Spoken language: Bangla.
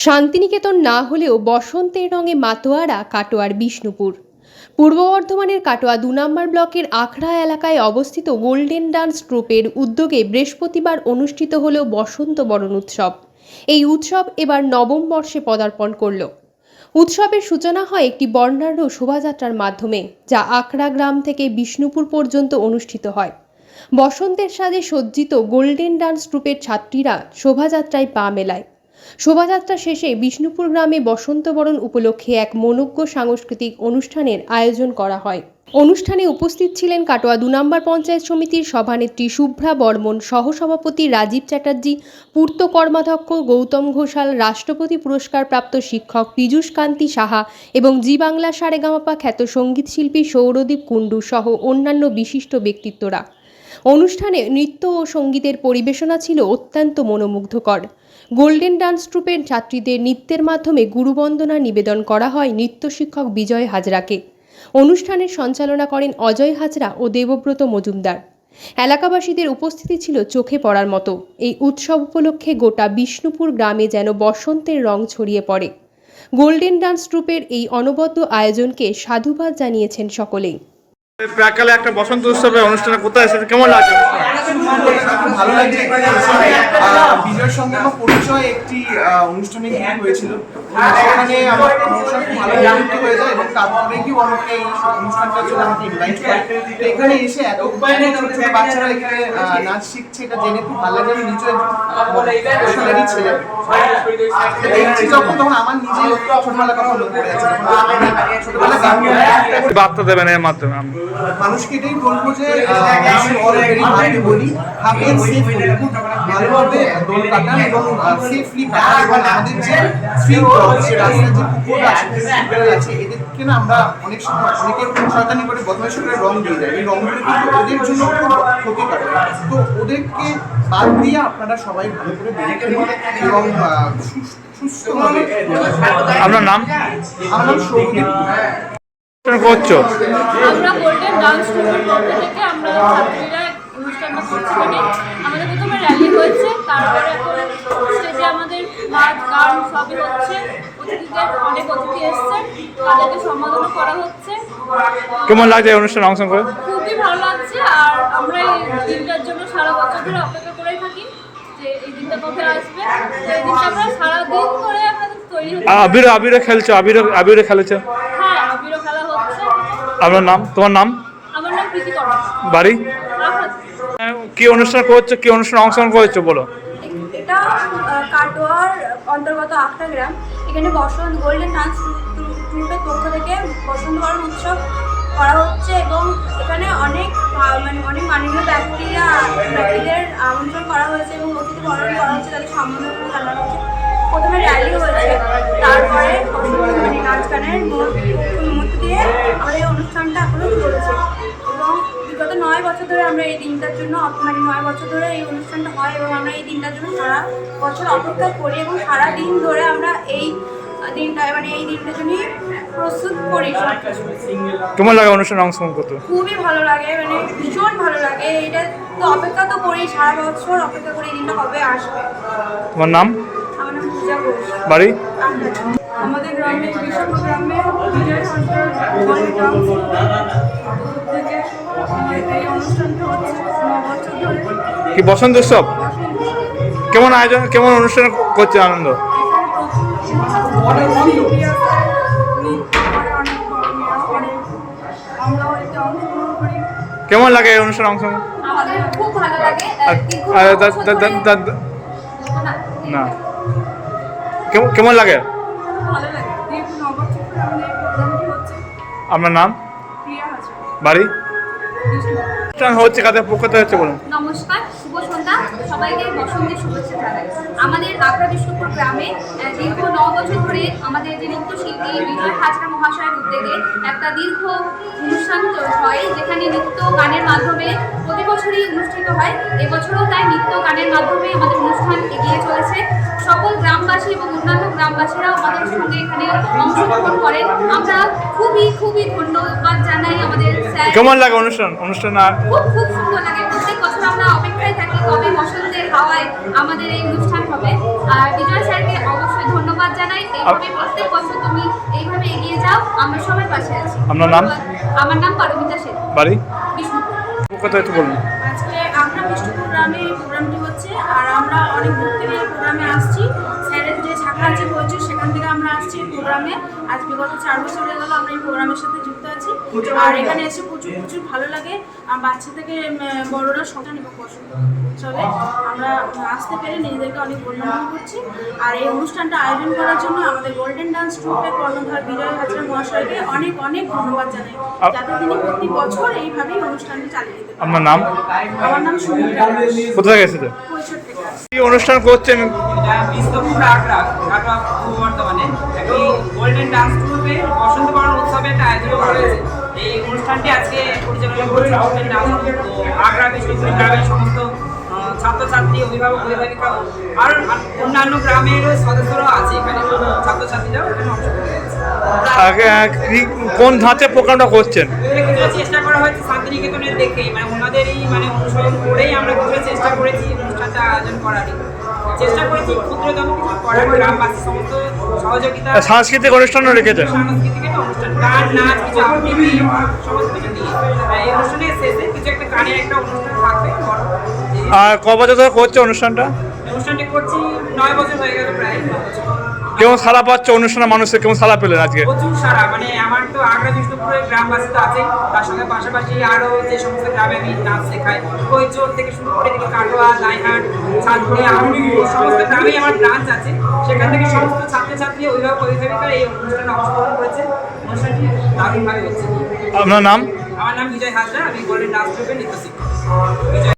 শান্তিনিকেতন না হলেও বসন্তের রঙে মাতোয়ারা কাটোয়ার বিষ্ণুপুর। পূর্ব বর্ধমানের কাটোয়া দু নম্বর ব্লকের আখড়া এলাকায় অবস্থিত গোল্ডেন ডান্স ট্রুপের উদ্যোগে বৃহস্পতিবার অনুষ্ঠিত হল বসন্ত বরণ উৎসব। এই উৎসব এবার নবম বর্ষে পদার্পণ করল। উৎসবের সূচনা হয় একটি বর্ণাঢ্য শোভাযাত্রার মাধ্যমে, যা আখড়া গ্রাম থেকে বিষ্ণুপুর পর্যন্ত অনুষ্ঠিত হয়। বসন্তের সাজে সজ্জিত গোল্ডেন ডান্স ট্রুপের ছাত্রীরা শোভাযাত্রায় পা মেলায়। শোভাযাত্রা শেষে বিষ্ণুপুর গ্রামে বসন্তবরণ উপলক্ষে এক মনোজ্ঞ সাংস্কৃতিক অনুষ্ঠানের আয়োজন করা হয়। অনুষ্ঠানে উপস্থিত ছিলেন কাটোয়া দু নম্বর পঞ্চায়েত সমিতির সভানেত্রী শুভ্রা বর্মন, সহসভাপতি রাজীব চ্যাটার্জি, পূর্ত কর্মাধ্যক্ষ গৌতম ঘোষাল, রাষ্ট্রপতি পুরস্কারপ্রাপ্ত শিক্ষক পীযূষ কান্তি সাহা এবং জি বাংলা সারেগামাপা খ্যাত সঙ্গীতশিল্পী সৌরদীপ কুণ্ডু সহ অন্যান্য বিশিষ্ট ব্যক্তিত্বরা। অনুষ্ঠানে নৃত্য ও সঙ্গীতের পরিবেশনা ছিল অত্যন্ত মনোমুগ্ধকর। গোল্ডেন ডান্স ট্রুপের ছাত্রীদের নৃত্যের মাধ্যমে গুরুবন্দনা নিবেদন করা হয় নৃত্য শিক্ষক বিজয় হাজরাকে। অনুষ্ঠানের সঞ্চালনা করেন অজয় হাজরা ও দেবব্রত মজুমদার। এলাকাবাসীদের উপস্থিতি ছিল চোখে পড়ার মতো। এই উৎসব উপলক্ষে গোটা বিষ্ণুপুর গ্রামে যেন বসন্তের রং ছড়িয়ে পড়ে। গোল্ডেন ডান্স ট্রুপের এই অনবদ্য আয়োজনকে সাধুবাদ জানিয়েছেন সকলেই। প্রাকালে একটা বসন্ত উৎসবের অনুষ্ঠানে কোথায় এসেছে কেমন লাগছে? খুব ভালো লাগছে। এখানে এসে। আহ, বিজয়ের সঙ্গে আমার পরিচয় একটি অনুষ্ঠানে হয়েছিল। সেখানে আমার অনুষ্ঠান খুব ভালো যুক্ত হয়ে যায় এবং তারপরে কি আমাকে এই অনুষ্ঠানটার জন্য আমাকে ইনভাইট করে। এখানে এসে এত ছোট ছোট বাচ্চারা এখানে নাচ শিখছে এটা জেনে খুব ভালো লাগে আমি নিজে একজন ছেলে। দেখছি যখন তখন আমার নিজে ছোটবেলার কথা পড়ে যাচ্ছে যখন আমি ছোটবেলা গান করতাম। কি বার্তা দেবেন এর মাধ্যমে। মানুষকে এটাই বলব যে ভালোভাবে দোল কাটান এবং সেফলি কাটান এবং আমাদের যে যে রাস্তার যে কুকুর আছে যে আছে এদেরকে না আমরা অনেক সময় অনেকে শয়তানি করে বদমাইশি করে রং দিয়ে দেয়। এই রংগুলো কিন্তু ওদের জন্য খুব ক্ষতিকারক তো ওদেরকে বাদ দিয়ে আপনারা সবাই ভালো করে বেরিয়ে এবং আহ, সুস্থ- সুস্থভাবে আপনার নাম? আমার নাম করছ? আমরা গোল্ডেন ডান্স গ্রুপের পক্ষ থেকে আমরা ছাত্রীরা আমাদের প্রথমে র্যালি হয়েছে তারপরে এখন স্টেজে আমাদের নাচ গান সবই হচ্ছে। অতিথিদের অনেক অতিথি এসছে তাদেরকে সম্বোধন করা হচ্ছে। কেমন লাগছে অনুষ্ঠানে অংশগ্রহণ করে? খুবই ভালো লাগছে আর আমরা এই দিনটার জন্য সারা বছর ধরে অপেক্ষা করেই থাকি যে এই দিনটা কবে আসবে। এই দিনটা আমরা সারাদিন ধরে আমাদের তৈরি হচ্ছে। আবির আবিরে খেলছো আবির আবিরে খেলেছো? হ্যাঁ আবিরও খেলা হচ্ছে। আপনার নাম? তোমার নাম? আমার নাম প্রীতি বাড়ি? কি অনুষ্ঠান করছ, কি অনুষ্ঠান অংশগ্রহণ করছ বলো। এটা কাটোয়ার অন্তর্গত আখড়া গ্রাম। এখানে বসন্ত গোল্ডেন ডান্স গ্রুপের পক্ষ থেকে বসন্ত বরণ উৎসব করা হচ্ছে এবং এখানে অনেক মানে অনেক মাননীয় ব্যক্তিরা, ব্যক্তিদের আমন্ত্রণ করা হয়েছে এবং অতিথি বরণ করা হচ্ছে তাদের সম্বোধনা জানানো হচ্ছে। প্রথমে র্যালি হয়েছে, তারপরে মানে নাচ গানের মধ্য দিয়ে আমাদের অনুষ্ঠানটা এখনও চলছে। নয় বছর ধরে আমরা এই দিনটার জন্য মানে নয় বছর ধরে এই অনুষ্ঠানটা হয় এবং আমরা এই দিনটার জন্য সারা বছর অপেক্ষা করি এবং সারা দিন ধরে আমরা এই দিনটা মানে এই দিনটার জন্যই প্রস্তুত করি কেমন লাগে অনুষ্ঠানে অংশগ্রহণ করতে? খুবই ভালো লাগে মানে ভীষণ ভালো লাগে। এটা তো অপেক্ষা তো করি সারা বছর অপেক্ষা করি এই দিনটা কবে আসবে। তোমার নাম? আমার নাম পূজা ঘোষ। বাড়ি? আমাদের গ্রামে বিষ্ণুপুর গ্রামে বিজয় সরকার গ্রাম থেকে এই অনুষ্ঠানটা হচ্ছে বছর ধরে। কি বসন্ত উৎসব? কেমন আয়োজন কেমন অনুষ্ঠান করছে আনন্দ? কেমন লাগে এই অনুষ্ঠানে দা- না। কেমন কেমন লাগে? ভালো লাগে। দীর্ঘ ন আমাদের প্রোগ্রামটি হচ্ছে। আপনার নাম? প্রিয়া হাজার। বাড়ি? অনুষ্ঠান হচ্ছে কাদের পক্ষ থেকে হচ্ছে বলুন? নমস্কার শুভ সন্ধ্যা। সবাইকে বসন্তের শুভেচ্ছা জানাই। আমাদের গ্রামে দীর্ঘ ন বছর ধরে আমাদের যে নৃত্যশিল্পী বিজয় হাজরা মহাশয়ের উদ্যোগে একটা দীর্ঘ অনুষ্ঠান হয় যেখানে নৃত্য গানের মাধ্যমে প্রতি বছরই অনুষ্ঠিত হয়। এবছরও তাই নৃত্য গানের মাধ্যমে আমাদের অনুষ্ঠান এগিয়ে চলেছে। সকল গ্রামবাসী এবং অন্যান্য গ্রামবাসীরাও আমাদের সঙ্গে এখানে অংশগ্রহণ করেন। আমরা খুবই খুবই ধন্যবাদ জানাই আমাদের স্যার। কেমন লাগে অনুষ্ঠান? অনুষ্ঠান আর খুব খুব সুন্দর লাগে। প্রত্যেক বছর আমরা অপেক্ষায় থাকি কবে বসন্তের হাওয়ায় আমাদের এই অনুষ্ঠান হবে। আপনার নাম? আমার নাম পারমিতা সেন। বাড়ি? কথা একটু বলুন। আজকে আমরা বিষ্ণুপুর গ্রামে এই প্রোগ্রামটি হচ্ছে আর আমরা অনেক দূর থেকে প্রোগ্রামে আসছি। স্যারের যে শাখা আছে হয়েছে সেখান থেকে আমরা আসছি এই প্রোগ্রামে। আজ বিগত চার বছর হয়ে গেল আমরা এই প্রোগ্রামের সাথে যুক্ত আছি। আর এখানে এসে প্রচুর প্রচুর ভালো লাগে। বাচ্চা থেকে বড়রা সন্তান এবং পছন্দ চলে। আমরা আসতে পেরে নিজেদেরকে অনেক মনে করছি। আর এই অনুষ্ঠানটা আয়োজন করার জন্য আমাদের গোল্ডেন ডান্স ট্রুপের কর্ণধার বিজয় হাজরা মহাশয়কে অনেক অনেক ধন্যবাদ জানাই। যাতে তিনি প্রতি বছর এইভাবেই অনুষ্ঠানটি চালিয়ে যেতে পারেন। আপনার নাম? আমার নাম সুমিত্রা দাস কোথা থেকে এসেছে কৈশোর থেকে। আসছি। কি অনুষ্ঠান করছেন? গোল্ডেন ডান্স গ্রুপে বসন্ত বরণ উৎসবে একটা আয়োজন করা হয়েছে। এই অনুষ্ঠানটি আজকে পরিচালনা করছে গোল্ডেন ডান্স গ্রুপ তো আগ্রা সমস্ত ছাত্রছাত্রী অভিভাবক অভিভাবিকা আর অন্যান্য গ্রামের সদস্যরাও আছে এখানে। ছাত্রছাত্রীরাও এখানে অংশগ্রহণ কোন ধাঁচে প্রোগ্রামটা করছেন? কিছুটা চেষ্টা করা হয়েছে শান্তিনিকেতনের দেখেই মানে ওনাদেরই মানে অনুসরণ করেই আমরা কিছুটা চেষ্টা করেছি অনুষ্ঠানটা আয়োজন করারই চেষ্টা করেছি ক্ষুদ্রতম কিছু করার গ্রামবাসী সমস্ত সহযোগিতা সাংস্কৃতিক অনুষ্ঠানও রেখেছে সাংস্কৃতিক একটা অনুষ্ঠান গান নাচ কিছু আবৃত্তি সমস্ত কিছু দিয়ে আর এই অনুষ্ঠানের শেষে কিছু একটা গানের একটা অনুষ্ঠান থাকবে আর ক বছর ধরে করছে অনুষ্ঠানটা? অনুষ্ঠানটি করছি নয় বছর হয়ে গেল প্রায় নয় বছর। কেমন সারা পাচ্ছে অনুষ্ঠানের মানুষের কেমন সারা পেলেন আজকে? প্রচুর সারা মানে আমার তো আগ্রা বিষ্ণুপুরের গ্রামবাসী তো আছেই। তার সঙ্গে পাশাপাশি আরও যে সমস্ত গ্রামে আমি নাচ শেখাই। কৈচোর থেকে শুরু করে কাটোয়া লাইহাট চাঁদপুরে আমি সমস্ত গ্রামেই আমার ব্রাঞ্চ আছে। সেখান থেকে সমস্ত ছাত্রছাত্রী অভিভাবক অভিভাবিকা এই অনুষ্ঠানে অংশগ্রহণ করেছে। অনুষ্ঠানটি দারুণভাবে হচ্ছে। আপনার নাম? আমার নাম বিজয় হাজরা আমি গোল্ডেন ডান্স গ্রুপের নৃত্য শিক্ষক